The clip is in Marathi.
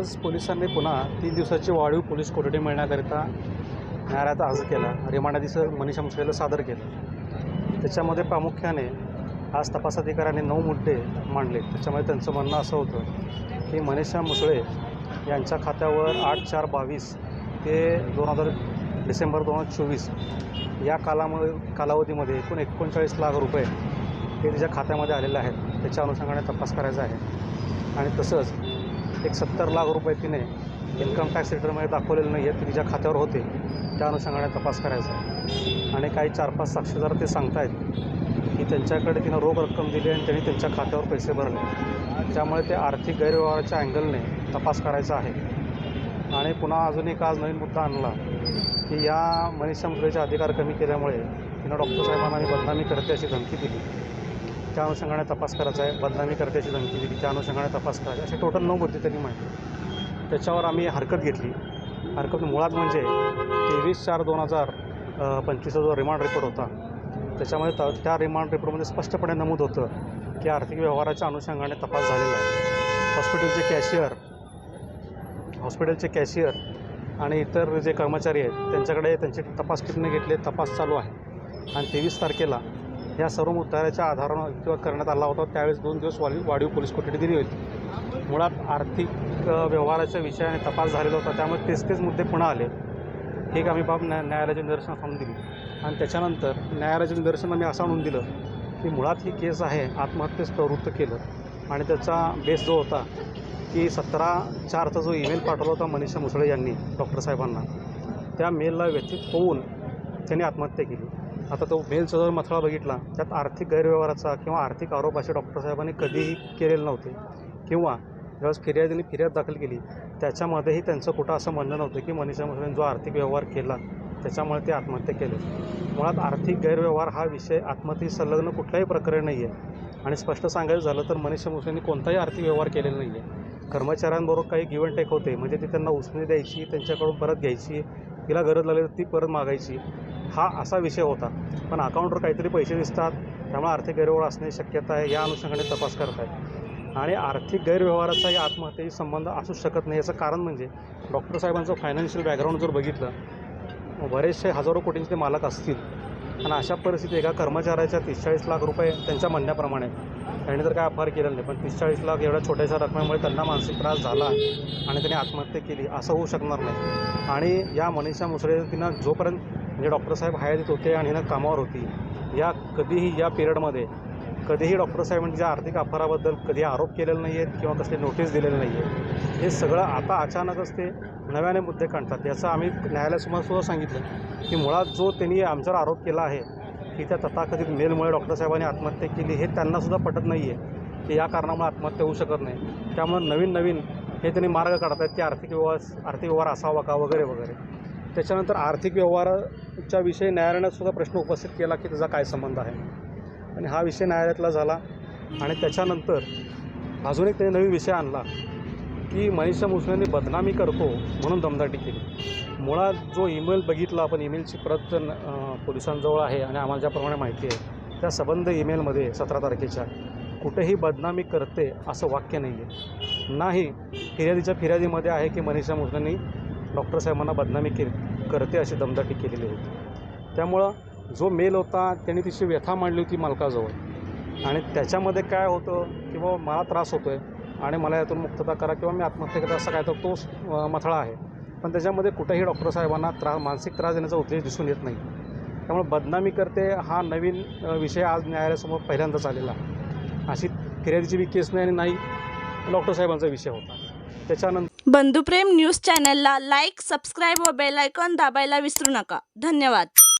आज पोलिसांनी पुन्हा तीन दिवसाची वाढीव पोलीस कोठडी मिळण्याकरिता न्यायालयात अर्ज केला. रिमांडाधीसर मनीषा मुसळेला सादर केलं. त्याच्यामध्ये प्रामुख्याने आज तपास अधिकाऱ्यांनी नऊ मुद्दे मांडले. त्याच्यामध्ये त्यांचं म्हणणं असं होतं की मनीषा मुसळे यांच्या खात्यावर आठ चार बावीस ते दोन हजार डिसेंबर दोन हजार चोवीस या कालाम कालावधीमध्ये एकूण एकोणचाळीस लाख रुपये हे तिच्या खात्यामध्ये आलेले आहेत. त्याच्या अनुषंगाने तपास करायचा आहे. आणि तसंच एक सत्तर लाख रुपये तिने इन्कम टॅक्स रिटर्नमध्ये दाखवलेलं नाही आहेत तिच्या खात्यावर होते. त्या अनुषंगाने तपास करायचा. आणि काही चार पाच साक्षीदार ते सांगतायत की त्यांच्याकडे तिनं रोख रक्कम दिली आणि त्यांनी त्यांच्या खात्यावर पैसे भरले. त्यामुळे ते आर्थिक गैरव्यवहाराच्या अँगलने तपास करायचा आहे. आणि पुन्हा अजून एक आज नवीन मुद्दा आणला की या मनीषा मुसळेचे अधिकार कमी केल्यामुळे तिनं डॉक्टर साहेबांना मी बदनामी करते अशी धमकी दिली. त्या अनुषंगाने तपास करायचा आहे. बदनामी करते धमकी दिली. त्या अनुषंगाने तपास करायचा असे टोटल नऊ मुद्दे त्यांनी माहिती त्याच्यावर आम्ही हरकत घेतली. हरकत मुळात म्हणजे तेवीस चार दोन हजार पंचवीसचा जो रिमांड रिपोर्ट होता त्याच्यामध्ये त त्या रिमांड रिपोर्टमध्ये स्पष्टपणे नमूद होतं की आर्थिक व्यवहाराच्या अनुषंगाने तपास झालेला आहे. हॉस्पिटलचे कॅशियर हॉस्पिटलचे कॅशियर आणि इतर जे कर्मचारी आहेत त्यांच्याकडे त्यांचे तपास किटने घेतले. तपास चालू आहे. आणि तेवीस तारखेला या सर्व मुद्द्याच्या आधारानं किंवा करण्यात आला होता. त्यावेळेस दोन दिवस वाली वाढीव पोलीस कोठडी दिली होती. मुळात आर्थिक व्यवहाराच्या विषयाने तपास झालेला होता. त्यामुळे तेच तेच मुद्दे पुन्हा आले. हे एक आम्ही बाब न्या न्यायालयाच्या निदर्शनास आणून दिली. आणि त्याच्यानंतर न्यायालयाच्या निदर्शन आम्ही असं आणून दिलं की मुळात ही केस आहे आत्महत्येस प्रवृत्त केलं. आणि त्याचा बेस जो होता की सतरा चारचा जो ईमेल पाठवला होता मनीषा मुसळे यांनी डॉक्टर साहेबांना त्या मेलला व्यथित होऊन त्यांनी आत्महत्या केली. आता तो मेलचा जर मथळा बघितला त्यात आर्थिक गैरव्यवहाराचा किंवा आर्थिक आरोप असे डॉक्टर साहेबांनी कधीही केलेले नव्हते. किंवा ज्यावेळेस फिर्यादीने फिर्याद दाखल केली त्याच्यामध्येही त्यांचं कुठं असं म्हणणं नव्हतं की मनीषा मुसळेने जो आर्थिक व्यवहार केला त्याच्यामुळे ते आत्महत्या केले. मुळात आर्थिक गैरव्यवहार हा विषय आत्महत्येशी संलग्न कुठल्याही प्रकारे नाही आहे आणि स्पष्ट सांगायचं झालं तर मनीषा मुसळेंनी कोणताही आर्थिक व्यवहार केलेला नाही आहे कर्मचाऱ्यांबरोबर काही गिवन अँड टेक होते म्हणजे ती त्यांना उसने द्यायची त्यांच्याकडून परत घ्यायची तिला गरज लागली तर ती परत मागायची. हा असा विषय होता. पण अकाउंटवर काहीतरी पैसे दिसतात त्यामुळे आर्थिक गैरव्यवहार असण्याची शक्यता आहे या अनुषंगाने तपास करत आहेत आणि आर्थिक गैरव्यवहाराचा या आत्महत्येशी संबंध असूच शकत नाही याचं कारण म्हणजे डॉक्टर साहेबांचं फायनान्शियल बॅकग्राऊंड जर बघितलं बरेचसे हजारो कोटींचे ते मालक असतील आणि अशा परिस्थितीत एका कर्मचाऱ्याच्या तीस चाळीस लाख रुपये त्यांच्या म्हणण्याप्रमाणे. त्यांनी तर काय अपहार केलेला नाही पण तीस चाळीस लाख एवढ्या छोट्याशा रकमेमुळे त्यांना मानसिक त्रास झाला आणि त्यांनी आत्महत्या केली असं होऊ शकणार नाही. आणि या मनीषा मुसळे तिनं जोपर्यंत म्हणजे डॉक्टर साहेब हयातीत होते आणि हिनं कामावर होती या कधीही या पिरियडमध्ये कधीही डॉक्टर साहेबांच्या म्हणजे आर्थिक अपराबद्दल कधी आरोप केलेले नाही आहेत किंवा कसले नोटीस दिलेले नाही आहेत हे सगळं आता अचानकच ते नव्याने मुद्दे काढतात. याचं आम्ही न्यायालयासमोर सुद्धा सांगितलं की मुळात जो त्यांनी आमच्यावर आरोप केला आहे की त्या तथाकथित मेलमुळे डॉक्टर साहेबांनी आत्महत्या केली हे त्यांनासुद्धा पटत नाही आहे की या कारणामुळे आत्महत्या होऊ शकत नाही. त्यामुळे नवीन नवीन हे त्यांनी मार्ग काढत आहेत की आर्थिक व्यवहार आर्थिक व्यवहार असावा का वगैरे वगैरे. त्याच्यानंतर आर्थिक व्यवहाराच्या विषयी न्यायालयानं सुद्धा प्रश्न उपस्थित केला की त्याचा काय संबंध आहे? आणि हा विषय न्यायालयातला झाला. आणि त्याच्यानंतर अजून एक त्यांनी नवीन विषय आणला की मनीषा मुसळेंनी बदनामी करतो म्हणून दमदाटी केली. मुळात जो ईमेल बघितला आपण ईमेलची प्रत पोलिसांजवळ आहे आणि आम्हाला ज्याप्रमाणे माहिती आहे त्या संबंध ईमेलमध्ये सतरा तारखेच्या कुठेही बदनामी करते असं वाक्य नाही आहे नाही फिर्यादीच्या फिर्यादीमध्ये आहे की मनीषा मुसळेंनी डॉक्टर साहेबांना बदनामी के करते अशी दमदाटी केलेली होती. त्यामुळं जो मेल होता त्यांनी तिची व्यथा मांडली होती मालकाजवळ. आणि त्याच्यामध्ये काय होतं की बाबा मला त्रास होतो आहे आणि मला यातून मुक्तता करा किंवा मी आत्महत्या करता असं काय तर तोच मथळा आहे. पण त्याच्यामध्ये कुठेही डॉक्टर साहेबांना त्रास मानसिक त्रास देण्याचा उद्देश दिसून येत नाही. त्यामुळे बदनामी करते हा नवीन विषय आज न्यायालयासमोर पहिल्यांदाच आलेला. अशी फिर्यादीची बी केस नाही आणि नाही डॉक्टर साहेबांचा विषय होता. त्याच्यानंतर बंधुप्रेम न्यूज चॅनलला लाईक सबस्क्राईब व बेलायकॉन दाबायला विसरू नका. धन्यवाद.